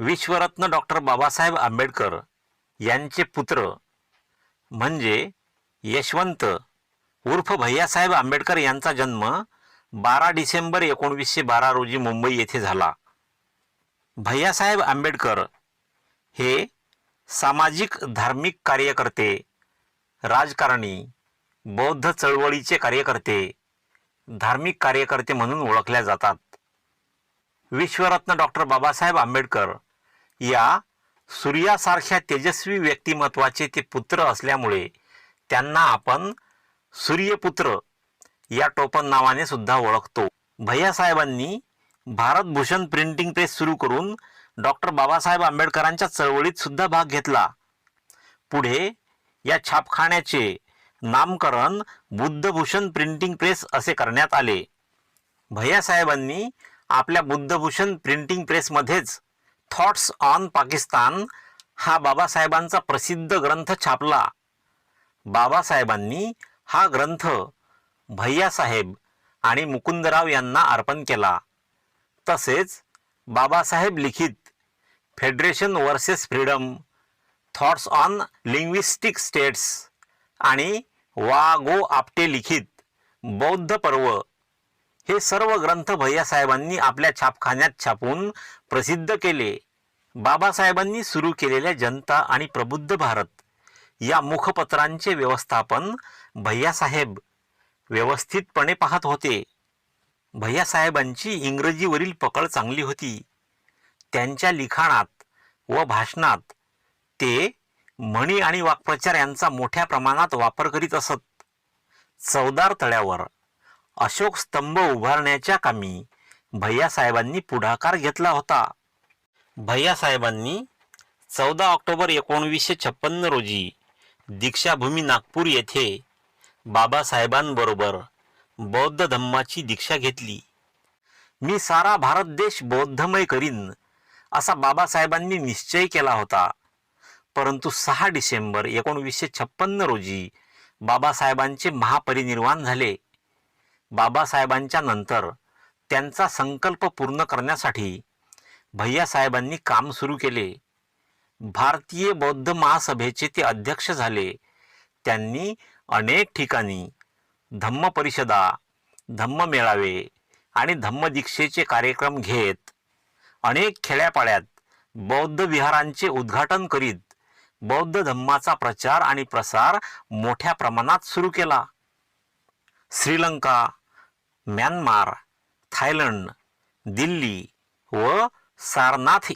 विश्वरत्न doctor Babasaheb Ambedkar यांचे पुत्र म्हणजे यशवंत उर्फ भैयासाहेब आंबेडकर यांचा जन्म बारा डिसेंबर एकोणवीसशे बारा रोजी मुंबई येथे झाला. भैयासाहेब आंबेडकर हे सामाजिक धार्मिक कार्यकर्ते राजकारणी बौद्ध चळवळीचे कार्यकर्ते धार्मिक कार्यकर्ते म्हणून ओळखल्या जातात. विश्वरत्न डॉक्टर बाबासाहेब आंबेडकर या सूर्यासारख्या तेजस्वी व्यक्तिमत्वाचे ते पुत्र असल्यामुळे त्यांना आपण सूर्यपुत्र या टोपण नावाने सुद्धा ओळखतो. भैयासाहेबांनी भारतभूषण प्रिंटिंग प्रेस सुरू करून डॉक्टर बाबासाहेब आंबेडकरांच्या चळवळीत सुद्धा भाग घेतला. पुढे या छापखान्याचे नामकरण बुद्धभूषण प्रिंटिंग प्रेस असे करण्यात आले. भैयासाहेबांनी आपल्या बुद्धभूषण प्रिंटिंग प्रेसमध्येच थॉट्स ऑन पाकिस्तान हा बाबासाहेबांचा प्रसिद्ध ग्रंथ छापला. बाबासाहेबांनी हा ग्रंथ भैयासाहेब आणि मुकुंदराव यांना अर्पण केला. तसेच बाबासाहेब लिखित federation versus freedom thoughts on linguistic states आणि वा गो आपटे लिखित बौद्ध पर्व हे सर्व ग्रंथ भैयासाहेबांनी आपल्या छापखान्यात छापून प्रसिद्ध केले. बाबासाहेबांनी सुरू केलेल्या जनता आणि प्रबुद्ध भारत या मुखपत्रांचे व्यवस्थापन भैयासाहेब व्यवस्थितपणे पाहत होते. भैयासाहेबांची इंग्रजीवरील पकड चांगली होती. त्यांच्या लिखाणात व भाषणात ते म्हणी आणि वाक्प्रचार यांचा मोठ्या प्रमाणात वापर करीत असत. चवदार तळ्यावर अशोक स्तंभ उभारण्याच्या कामी भैयासाहेबांनी पुढाकार घेतला होता. भैयासाहेबांनी चौदा ऑक्टोबर एकोणवीसशे छप्पन्न रोजी दीक्षाभूमी नागपूर येथे बाबासाहेबांबरोबर बौद्ध धम्माची दीक्षा घेतली. मी सारा भारत देश बौद्धमय करीन असा बाबासाहेबांनी निश्चय केला होता. परंतु सहा डिसेंबर एकोणवीसशे छप्पन्न रोजी बाबासाहेबांचे महापरिनिर्वाण झाले. बाबासाहेबांच्या नंतर त्यांचा संकल्प पूर्ण करण्यासाठी भैयासाहेबांनी काम सुरू केले. भारतीय बौद्ध महासभेचे ते अध्यक्ष झाले. त्यांनी अनेक ठिकाणी धम्म परिषदा धम्म मेळावे आणि धम्मदीक्षेचे कार्यक्रम घेत अनेक खेड्यापाड्यात बौद्ध विहारांचे उद्घाटन करीत बौद्ध धम्माचा प्रचार आणि प्रसार मोठ्या प्रमाणात सुरू केला. श्रीलंका म्यानमार थायलंड दिल्ली व सारनाथ